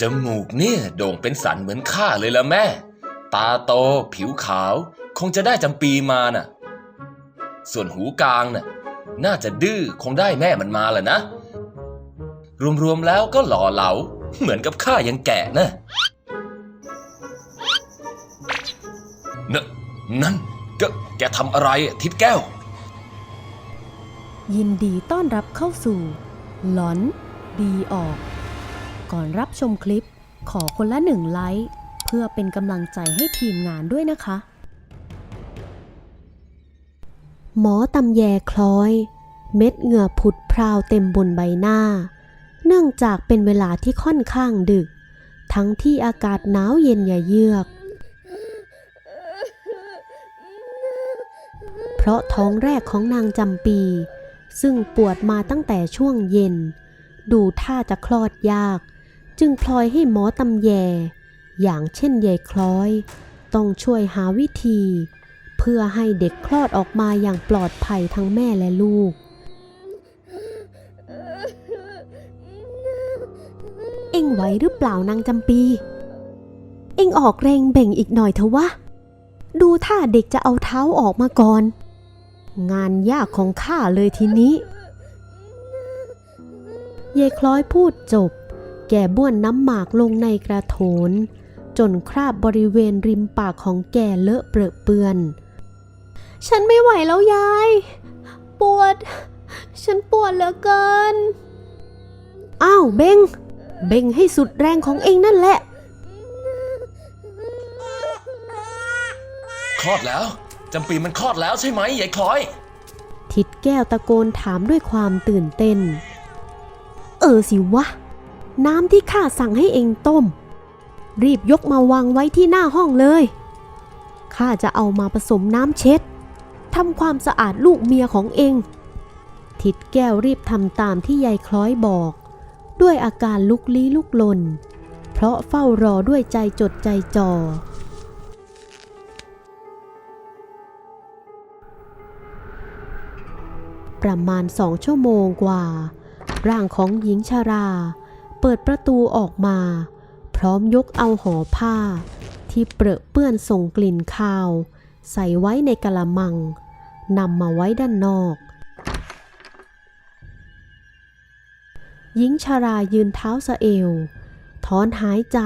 จมูกเนี่ยโด่งเป็นสันเหมือนข้าเลยละแม่ ตาโต ผิวขาว คงจะได้จำปีมาน่ะ ส่วนหูกลางน่ะ น่าจะดื้อคงได้แม่มันมาแหละนะ รวมๆแล้วก็หล่อเหลา เหมือนกับข้ายังแก่นะนนั่นแกแกทำอะไรทิดแก้ว ยินดีต้อนรับเข้าสู่ หลอน ดีออก ก่อนรับชมคลิป ขอคนละหนึ่งไลค์เพื่อเป็นกำลังใจให้ทีมงานด้วยนะคะ หมอตำแยคล้อย เม็ดเหงื่อผุดพราวเต็มบนใบหน้า เนื่องจากเป็นเวลาที่ค่อนข้างดึก ทั้งที่อากาศหนาวเย็นอย่าเยือกเพราะท้องแรกของนางจำปี ซึ่งปวดมาตั้งแต่ช่วงเย็น ดูท่าจะคลอดยาก จึงพลอยให้หมอตำแย อย่างเช่นยายคล้อย ต้องช่วยหาวิธี เพื่อให้เด็กคลอดออกมาอย่างปลอดภัยทั้งแม่และลูก เอ็งไหวหรือเปล่านางจำปี เอ็งออกแรงเบ่งอีกหน่อยเถอะวะ ดูท่าเด็กจะเอาเท้าออกมาก่อน งานยากของข้าเลยทีนี้ยายคล้อยพูดจบ แกบ้วนน้ำหมากลงในกระโถน จนคราบบริเวณริมปากของแกเลอะเปรอะเปื้อน ฉันไม่ไหวแล้วยาย ปวด ฉันปวดเหลือเกิน อ้าวเบงเบงให้สุดแรงของเองนั่นแหละ คลอดแล้วจำปีมันคลอดแล้วใช่ไหมยายคล้อย ทิดแก้วตะโกนถามด้วยความตื่นเต้น เออสิวะ น้ำที่ข้าสั่งให้เองต้ม รีบยกมาวางไว้ที่หน้าห้องเลย ข้าจะเอามาผสมน้ำเช็ดทำความสะอาดลูกเมียของเอง ทิดแก้วรีบทำตามที่ยายคล้อยบอก ด้วยอาการลุกลี้ลุกลน เพราะเฝ้ารอด้วยใจจดใจจ่อประมาณสองชั่วโมงกว่า ร่างของหญิงชารา เปิดประตูออกมา พร้อมยกเอาห่อผ้า ที่เปรอะเปื้อนส่งกลิ่นคาว ใส่ไว้ในกะละมังนำมาไว้ด้านนอก หญิงชารายืนเท้าสะเอวถอนหายใจ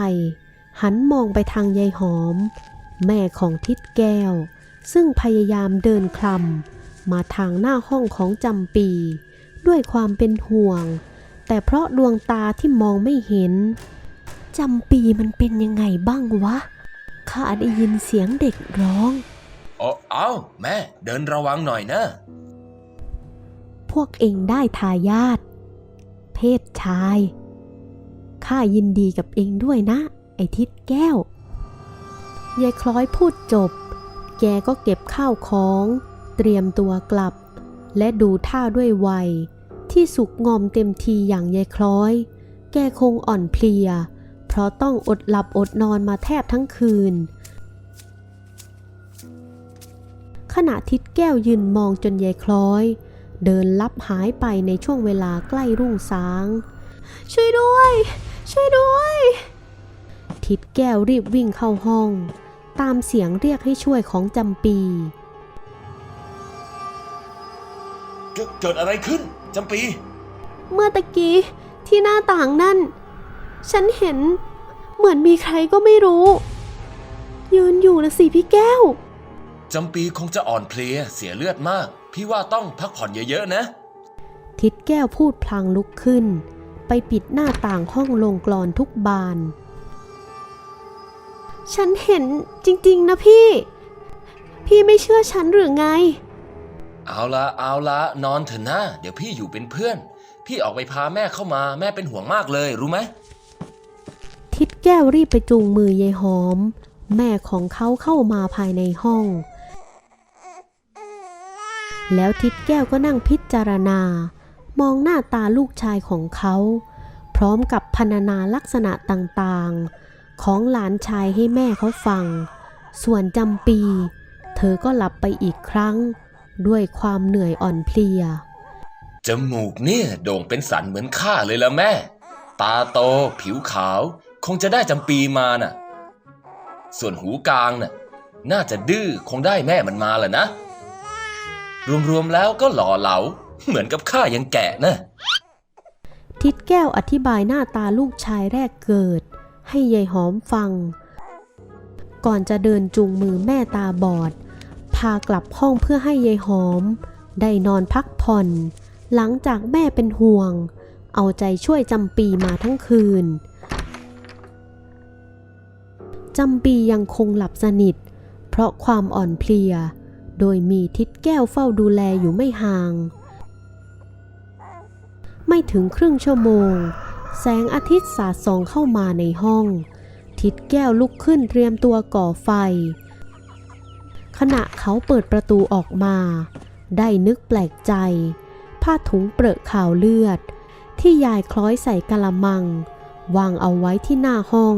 หันมองไปทางยายหอม แม่ของทิดแก้ว ซึ่งพยายามเดินคลำมาทางหน้าห้องของจำปี ด้วยความเป็นห่วง แต่เพราะดวงตาที่มองไม่เห็นจำปีมันเป็นยังไงบ้างวะ ข้าได้ยินเสียงเด็กร้องโอ้เอาแม่ เดินระวังหน่อยนะ พวกเองได้ทายาทเพศชาย ข้ายินดีกับเองด้วยนะ ไอทิดแก้ว ยายคล้อยพูดจบ แกก็เก็บข้าวของ เตรียมตัวกลับ และดูท่าด้วยวัย ที่สุกงอมเต็มทีอย่างยายคล้อย แกคงอ่อนเพลีย เพราะต้องอดหลับอดนอนมาแทบทั้งคืน ขณะทิดแก้วยืนมองจนยายคล้อย เดินลับหายไปในช่วงเวลาใกล้รุ่งสาง ช่วยด้วย ช่วยด้วย ทิดแก้วรีบวิ่งเข้าห้อง ตามเสียงเรียกให้ช่วยของจำปีเกิดเกิดอะไรขึ้น จำปี เมื่อตะกี้ที่หน้าต่างนั่น ฉันเห็นเหมือนมีใครก็ไม่รู้ ยืนอยู่นะสิพี่แก้ว จำปีคงจะอ่อนเพลียเสียเลือดมาก พี่ว่าต้องพักผ่อนเยอะๆนะ ทิดแก้วพูดพลางลุกขึ้น ไปปิดหน้าต่างห้องลงกรอนทุกบาน ฉันเห็นจริงๆนะพี่ พี่ไม่เชื่อฉันหรือไง เอาละเอาละนอนเถอะนะเดี๋ยวพี่อยู่เป็นเพื่อน พี่ออกไปพาแม่เข้ามาแม่เป็นห่วงมากเลยรู้ไหมทิดแก้วรีบไปจูงมือยายหอม แม่ของเขาเข้ามาภายในห้อง แล้วทิดแก้วก็นั่งพิจารณา มองหน้าตาลูกชายของเขา พร้อมกับพรรณนาลักษณะต่างๆ ของหลานชายให้แม่เขาฟัง ส่วนจำปี เธอก็หลับไปอีกครั้ง ด้วยความเหนื่อยอ่อนเพลีย จมูกเนี่ยโด่งเป็นสันเหมือนข้าเลยละแม่ ตาโต ผิวขาว คงจะได้จำปีมาน่ะ ส่วนหูกลางน่ะ น่าจะดื้อคงได้แม่มันมาแหละนะ รวมๆแล้วก็หล่อเหลา เหมือนกับข้ายังแกะนะทิดแก้วอธิบายหน้าตาลูกชายแรกเกิด ให้ยายหอมฟัง ก่อนจะเดินจูงมือแม่ตาบอด พากลับห้องเพื่อให้ยายหอม ได้นอนพักผ่อน หลังจากแม่เป็นห่วง เอาใจช่วยจำปีมาทั้งคืนจำปียังคงหลับสนิท เพราะความอ่อนเพลีย โดยมีทิดแก้วเฝ้าดูแลอยู่ไม่ห่าง ไม่ถึงครึ่งชั่วโมง แสงอาทิตย์สาดส่องเข้ามาในห้อง ทิดแก้วลุกขึ้นเตรียมตัวก่อไฟ ขณะเขาเปิดประตูออกมา ได้นึกแปลกใจ ผ้าถุงเปรอะข่าวเลือด ที่ยายคล้อยใส่กะละมัง วางเอาไว้ที่หน้าห้อง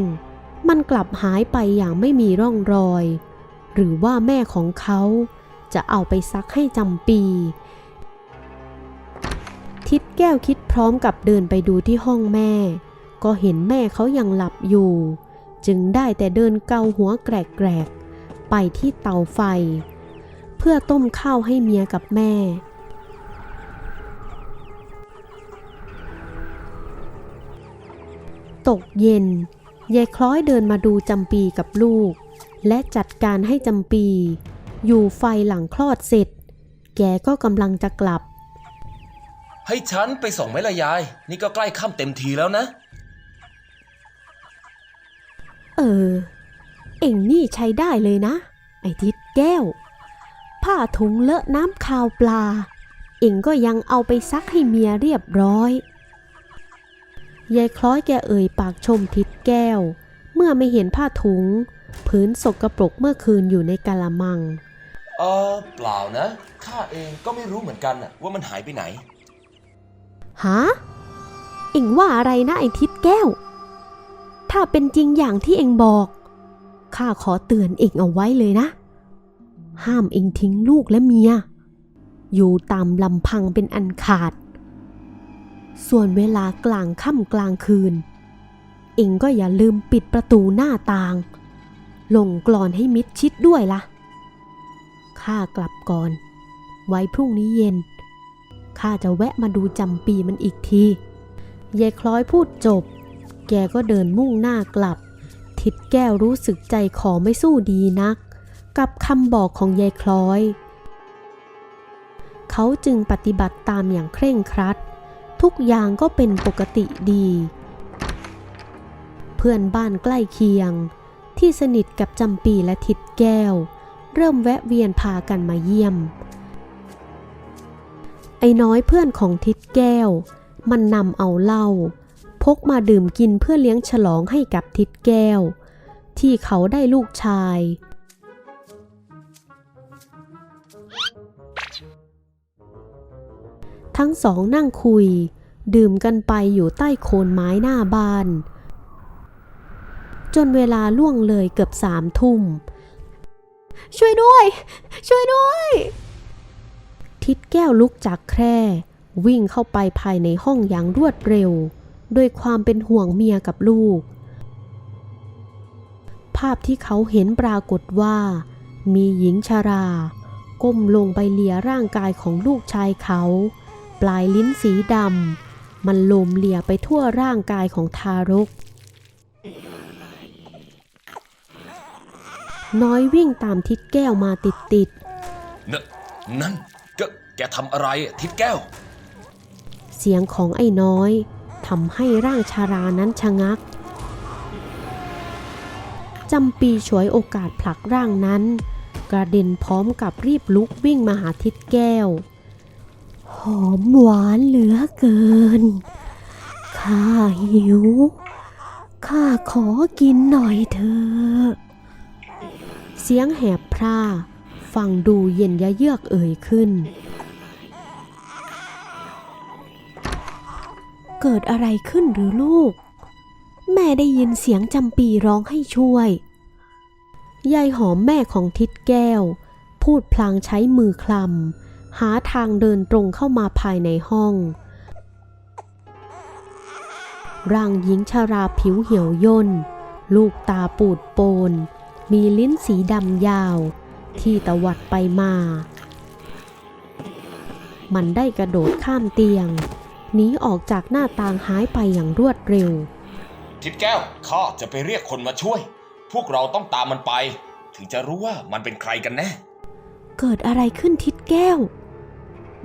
มันกลับหายไปอย่างไม่มีร่องรอย หรือว่าแม่ของเขาจะเอาไปซักให้จำปี ทิดแก้วคิดพร้อมกับเดินไปดูที่ห้องแม่ ก็เห็นแม่เขายังหลับอยู่ จึงได้แต่เดินเกาหัวแกรก ไปที่เตาไฟ เพื่อต้มข้าวให้เมียกับแม่ ตกเย็นยายคล้อยเดินมาดูจำปีกับลูก และจัดการให้จำปี อยู่ไฟหลังคลอดเสร็จ แกก็กำลังจะกลับ ให้ฉันไปส่งไหมล่ะยาย นี่ก็ใกล้ค่ำเต็มทีแล้วนะ เออ เอ็งนี่ใช้ได้เลยนะ ไอ้ทิดแก้ว ผ้าถุงเลอะน้ำคาวปลา เอ็งก็ยังเอาไปซักให้เมียเรียบร้อยยายคล้อยแกเอ่ยปากชมทิดแก้ว เมื่อไม่เห็นผ้าถุง พื้นสกรปรกเมื่อคืนอยู่ในกะละมัง เออเปล่านะข้าเองก็ไม่รู้เหมือนกันน่ะว่ามันหายไปไหนฮะเอ็งว่าอะไรนะไอ้ทิดแก้ว ถ้าเป็นจริงอย่างที่เอ็งบอก ข้าขอเตือนเอ็งเอาไว้เลยนะ ห้ามเอ็งทิ้งลูกและเมีย อยู่ตามลำพังเป็นอันขาด ส่วนเวลากลางค่ำกลางคืน เอ็งก็อย่าลืมปิดประตูหน้าต่าง ลงกรอนให้มิดชิดด้วยละ่ะ ข้ากลับก่อน ไว้พรุ่งนี้เย็น ข้าจะแวะมาดูจำปีมันอีกทียายคล้อยพูดจบ แกก็เดินมุ่งหน้ากลับ ทิดแก้วรู้สึกใจคอไม่สู้ดีนัก กับคำบอกของยายคล้อย เขาจึงปฏิบัติตามอย่างเคร่งครัด ทุกอย่างก็เป็นปกติดี เพื่อนบ้านใกล้เคียง ที่สนิทกับจำปีและทิดแก้ว เริ่มแวะเวียนพากันมาเยี่ยม ไอ้น้อยเพื่อนของทิดแก้ว มันนำเอาเหล้า พกมาดื่มกินเพื่อเลี้ยงฉลองให้กับทิดแก้ว ที่เขาได้ลูกชาย ทั้งสองนั่งคุย ดื่มกันไปอยู่ใต้โคนไม้หน้าบ้าน จนเวลาล่วงเลยเกือบสามทุ่ม ช่วยด้วย ช่วยด้วย ทิดแก้วลุกจากแคร่วิ่งเข้าไปภายในห้องอย่างรวดเร็ว ด้วยความเป็นห่วงเมียกับลูก ภาพที่เขาเห็นปรากฏว่า มีหญิงชารา ก้มลงไปเลียร่างกายของลูกชายเขา ปลายลิ้นสีดำมันโลมเลียไปทั่วร่างกายของทารก น้อยวิ่งตามทิดแก้วมาติดๆนนั่นก็แกทำอะไรอะทิดแก้ว เสียงของไอ้น้อย ทำให้ร่างชารานั้นชะงักจำปีฉวยโอกาสผลักร่างนั้น กระเด็นพร้อมกับรีบลุกวิ่งมาหาทิดแก้ว หอมหวานเหลือเกิน ข้าหิว ข้าขอกินหน่อยเถอะเสียงแหบพร่าฟังดูเย็นยะเยือกเอ่ยขึ้น เกิดอะไรขึ้นหรือลูก แม่ได้ยินเสียงจำปีร้องให้ช่วย ยายหอมแม่ของทิดแก้ว พูดพลางใช้มือคลำหาทางเดินตรงเข้ามาภายในห้อง ร่างหญิงชาราผิวเหี่ยวย่น ลูกตาปูดโปน มีลิ้นสีดำยาว ที่ตวัดไปมา มันได้กระโดดข้ามเตียง หนีออกจากหน้าต่างหายไปอย่างรวดเร็ว ทิดแก้วข้าจะไปเรียกคนมาช่วย พวกเราต้องตามมันไป ถึงจะรู้ว่ามันเป็นใครกันแน่ เกิดอะไรขึ้นทิดแก้ว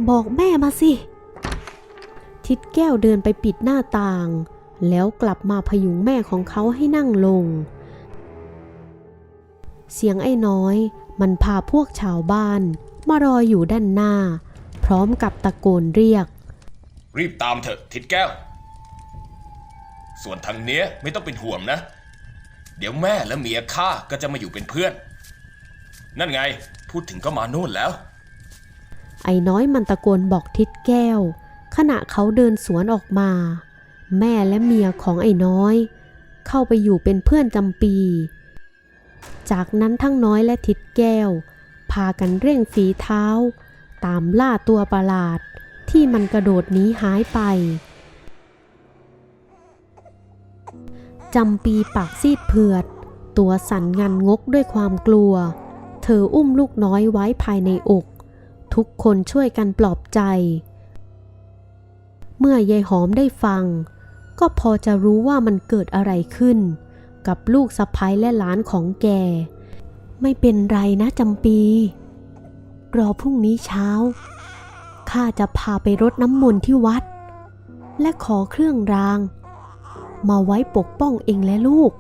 บอกแม่มาสิ ทิดแก้วเดินไปปิดหน้าต่าง แล้วกลับมาพยุงแม่ของเขาให้นั่งลง เสียงไอ้น้อย มันพาพวกชาวบ้าน มารออยู่ด้านหน้า พร้อมกับตะโกนเรียก รีบตามเถอะทิดแก้ว ส่วนทางเนี้ยไม่ต้องเป็นห่วงนะ เดี๋ยวแม่และเมียข้าก็จะมาอยู่เป็นเพื่อน นั่นไงพูดถึงก็มาโน่นแล้ว ไอ้น้อยมันตะโกนบอกทิดแก้ว ขณะเขาเดินสวนออกมา แม่และเมียของไอ้น้อย เข้าไปอยู่เป็นเพื่อนจำปี จากนั้นทั้งน้อยและทิดแก้ว พากันเร่งฝีเท้า ตามล่าตัวประหลาด ที่มันกระโดดหนีหายไปจำปีปากซีดเผือด ตัวสั่นงันงกด้วยความกลัว เธออุ้มลูกน้อยไว้ภายในอก ทุกคนช่วยกันปลอบใจ เมื่อยายหอมได้ฟัง ก็พอจะรู้ว่ามันเกิดอะไรขึ้น กับลูกสะพ้ายและหลานของแก ไม่เป็นไรนะจำปี รอพรุ่งนี้เช้า ข้าจะพาไปรดน้ำมนต์ที่วัด และขอเครื่องราง มาไว้ปกป้องเองและลูก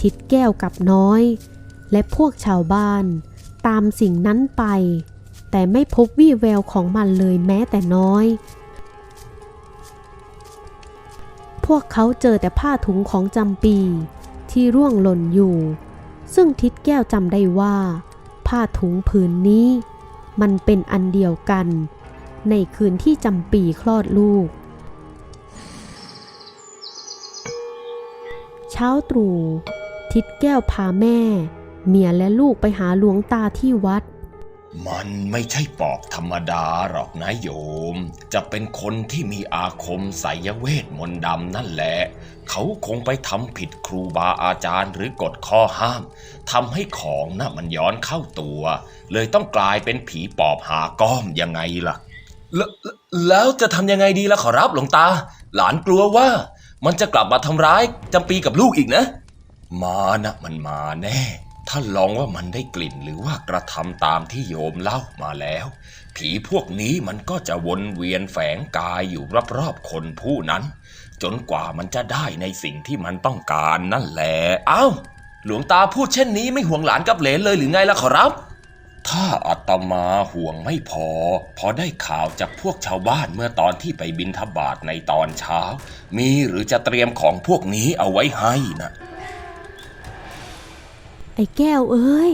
ทิดแก้วกับน้อย และพวกชาวบ้าน ตามสิ่งนั้นไป แต่ไม่พบวี่แววของมันเลยแม้แต่น้อย พวกเขาเจอแต่ผ้าถุงของจำปีที่ร่วงหล่นอยู่ ซึ่งทิดแก้วจำได้ว่า ผ้าถุงผืนนี้ มันเป็นอันเดียวกัน ในคืนที่จำปีคลอดลูก เช้าตรู่ทิดแก้วพาแม่ เมียและลูกไปหาหลวงตาที่วัด มันไม่ใช่ปอกธรรมดาหรอกนะโยม จะเป็นคนที่มีอาคมไสยเวทมนต์ดำนั่นแหละ เขาคงไปทำผิดครูบาอาจารย์หรือกฎข้อห้ามทำให้ของน่ะมันย้อนเข้าตัว เลยต้องกลายเป็นผีปอบหาก้อมยังไงล่ะ แล้วแล้วจะทำยังไงดีล่ะขอรับหลวงตา หลานกลัวว่ามันจะกลับมาทำร้ายจำปีกับลูกอีกนะ มานะมันมาแน่ ถ้าลองว่ามันได้กลิ่นหรือว่ากระทำตามที่โยมเล่ามาแล้ว ผีพวกนี้มันก็จะวนเวียนแฝงกายอยู่รอบๆคนผู้นั้น จนกว่ามันจะได้ในสิ่งที่มันต้องการนั่นแหละเอ้า หลวงตาพูดเช่นนี้ไม่ห่วงหลานกับเหลนเลยหรือไงล่ะขอรับ ถ้าอาตมาห่วงไม่พอ พอได้ข่าวจากพวกชาวบ้านเมื่อตอนที่ไปบินทบาทในตอนเช้า มีหรือจะเตรียมของพวกนี้เอาไว้ให้น่ะ ไอ้แก้วเอ้ย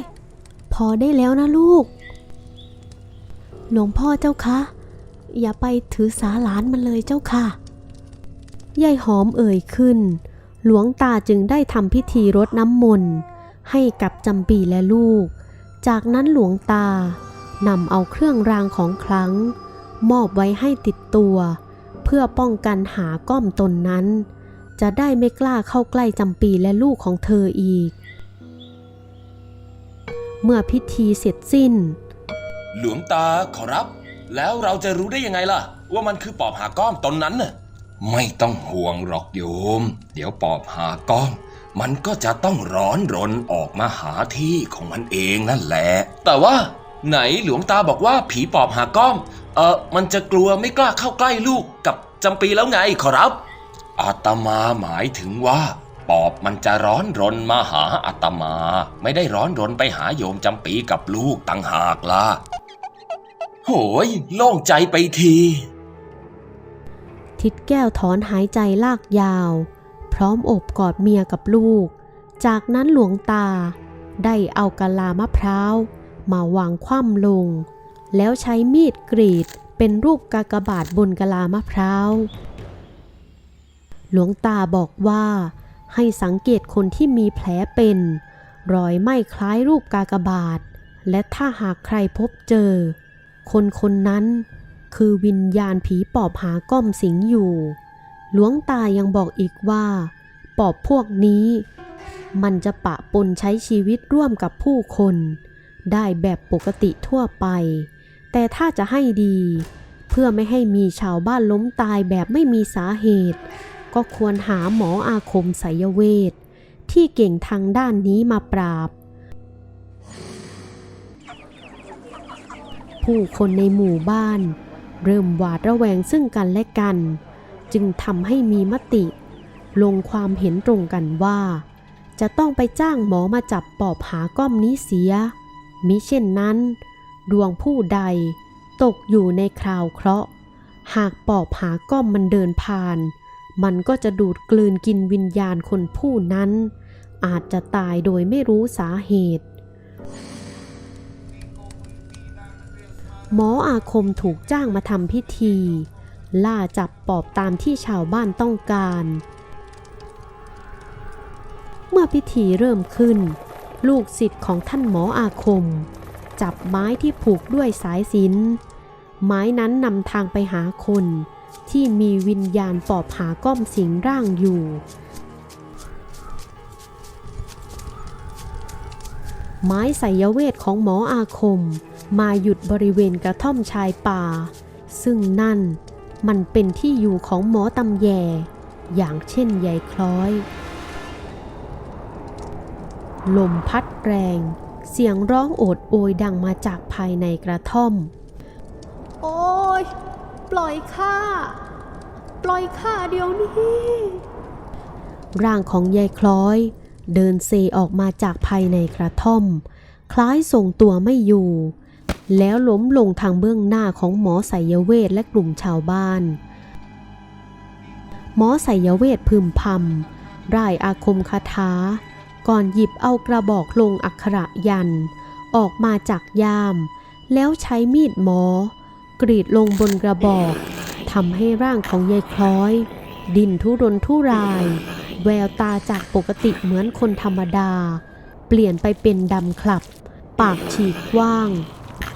พอได้แล้วนะลูก หลวงพ่อเจ้าคะ อย่าไปถือสาหลานมันเลยเจ้าค่ะยายหอมเอ่ยขึ้น หลวงตาจึงได้ทำพิธีรดน้ำมนต์ให้กับจำปีและลูก จากนั้นหลวงตานำเอาเครื่องรางของคลัง มอบไว้ให้ติดตัว เพื่อป้องกันหาก้อมตนนั้น จะได้ไม่กล้าเข้าใกล้จำปีและลูกของเธออีก เมื่อพิธีเสร็จสิ้น หลวงตาขอรับ แล้วเราจะรู้ได้ยังไงล่ะ ว่ามันคือปอบหาก้อมตนนั้นน่ะไม่ต้องห่วงหรอกโยม เดี๋ยวปอบหาก้อมมันก็จะต้องร้อนรนออกมาหาที่ของมันเองนั่นแหละ แต่ว่า ไหนหลวงตาบอกว่าผีปอบหาก้อม เออมันจะกลัวไม่กล้าเข้าใกล้ลูกกับจำปีแล้วไงขอรับ อาตมาหมายถึงว่า ปอบมันจะร้อนรนมาหาอาตมา ไม่ได้ร้อนรนไปหาโยมจำปีกับลูกต่างหากล่ะ โหย โล่งใจไปที ทิดแก้วถอนหายใจลากยาว พร้อมอบกอดเมียกับลูก จากนั้นหลวงตา ได้เอากะลามะพร้าว มาวางคว่ำลง แล้วใช้มีดกรีดเป็นรูปกากบาทบนกะลามะพร้าว หลวงตาบอกว่า ให้สังเกตคนที่มีแผลเป็น รอยไหม้คล้ายรูปกากบาท และถ้าหากใครพบเจอ คนคนนั้นคือวิญญาณผีปอบหาก้อมสิงอยู่ หลวงตายังบอกอีกว่า ปอบพวกนี้ มันจะปะปนใช้ชีวิตร่วมกับผู้คน ได้แบบปกติทั่วไป แต่ถ้าจะให้ดี เพื่อไม่ให้มีชาวบ้านล้มตายแบบไม่มีสาเหตุ ก็ควรหาหมออาคมไสยเวทที่เก่งทางด้านนี้มาปราบ ผู้คนในหมู่บ้าน เริ่มหวาดระแวงซึ่งกันและกัน จึงทำให้มีมติ ลงความเห็นตรงกันว่า จะต้องไปจ้างหมอมาจับปอบหาก้อมนี้เสีย มิเช่นนั้น ดวงผู้ใดตกอยู่ในคราวเคราะห์ หากปอบหาก้อมมันเดินผ่าน มันก็จะดูดกลืนกินวิญญาณคนผู้นั้น อาจจะตายโดยไม่รู้สาเหตุ หมออาคมถูกจ้างมาทำพิธี ล่าจับปอบตามที่ชาวบ้านต้องการ เมื่อพิธีเริ่มขึ้น ลูกศิษย์ของท่านหมออาคม จับไม้ที่ผูกด้วยสายสินไม้นั้นนำทางไปหาคน ที่มีวิญญาณปอบหาก้อมสิงร่างอยู่ ไม้ไสยเวทของหมออาคม มาหยุดบริเวณกระท่อมชายป่า ซึ่งนั่นมันเป็นที่อยู่ของหมอตำแย อย่างเช่นยายคล้อย ลมพัดแรง เสียงร้องโอดโอยดังมาจากภายในกระท่อม โอ้ย ปล่อยข้า ปล่อยข้าเดี๋ยวนี้ ร่างของยายคล้อย เดินเซออกมาจากภายในกระท่อม คล้ายทรงตัวไม่อยู่ แล้วล้มลงทางเบื้องหน้าของหมอไสยเวทและกลุ่มชาวบ้าน หมอไสยเวทพึมพำร่ายอาคมคาถา ก่อนหยิบเอากระบอกลงอักขระยัน ออกมาจากย่าม แล้วใช้มีดหมอ กรีดลงบนกระบอกทำให้ร่างของยายคล้อย ดินทุรนทุราย แววตาจากปกติเหมือนคนธรรมดา เปลี่ยนไปเป็นดำคลับ ปากฉีกกว้าง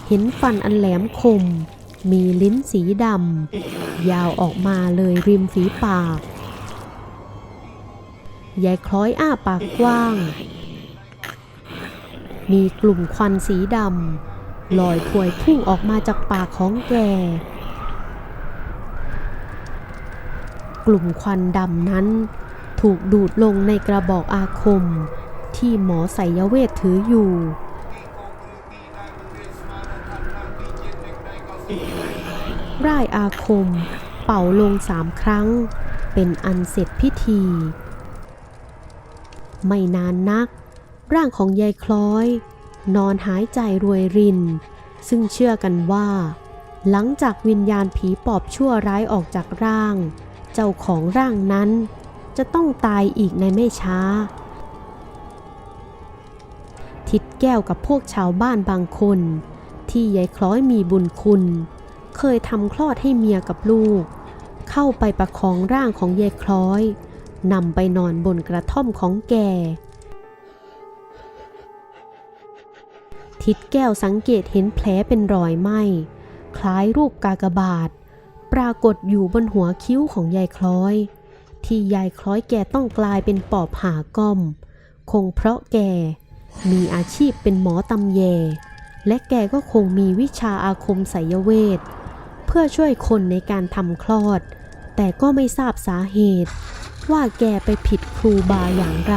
เห็นฟันอันแหลมคม มีลิ้นสีดำยาวออกมาเลยริมฝีปากยายคล้อยอ้าปากกว้าง มีกลุ่มควันสีดำ ลอยพวยพุ่งออกมาจากปากของแก กลุ่มควันดำนั้น ถูกดูดลงในกระบอกอาคม ที่หมอไสยเวทถืออยู่ ร่ายอาคมเป่าลงสามครั้ง เป็นอันเสร็จพิธี ไม่นานนัก ร่างของยายคล้อย นอนหายใจรวยริน ซึ่งเชื่อกันว่า หลังจากวิญญาณผีปอบชั่วร้ายออกจากร่าง เจ้าของร่างนั้น จะต้องตายอีกในไม่ช้า ทิดแก้วกับพวกชาวบ้านบางคน ที่ยายคล้อยมีบุญคุณ เคยทำคลอดให้เมียกับลูก เข้าไปประคองร่างของยายคล้อยนำไปนอนบนกระท่อมของแก ทิดแก้วสังเกตเห็นแผลเป็นรอยไหมคล้ายรูปกากบาท ปรากฏอยู่บนหัวคิ้วของยายคล้อย ที่ยายคล้อยแกต้องกลายเป็นปอบหาก้อม คงเพราะแก มีอาชีพเป็นหมอตำแย และแกก็คงมีวิชาอาคมไสยเวท เพื่อช่วยคนในการทำคลอด แต่ก็ไม่ทราบสาเหตุ ว่าแกไปผิดครูบาอย่างไร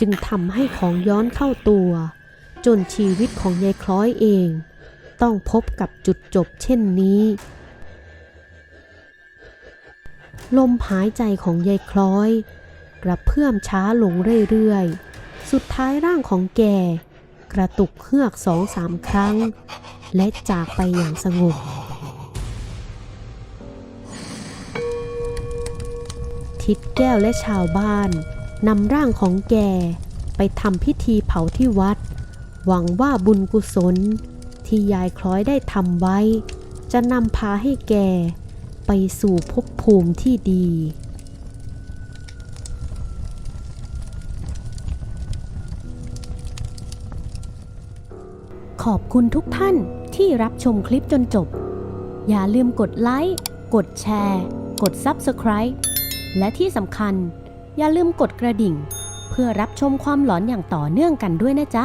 จึงทำให้ของย้อนเข้าตัว จนชีวิตของยายคล้อยเอง ต้องพบกับจุดจบเช่นนี้ ลมหายใจของยายคล้อย กระเพื่อมช้าลงเรื่อยๆ สุดท้ายร่างของแก กระตุกเฮือกสองสามครั้ง และจากไปอย่างสงบทิดแก้วและชาวบ้านนำร่างของแกไปทำพิธีเผาที่วัด หวังว่าบุญกุศลที่ยายคล้อยได้ทำไว้ จะนำพาให้แกไปสู่ภพภูมิที่ดี ขอบคุณทุกท่านที่รับชมคลิปจนจบ อย่าลืมกดไลค์ กดแชร์ กด Subscribe และที่สำคัญ อย่าลืมกดกระดิ่ง เพื่อรับชมความหลอนอย่างต่อเนื่องกันด้วยนะจ๊ะ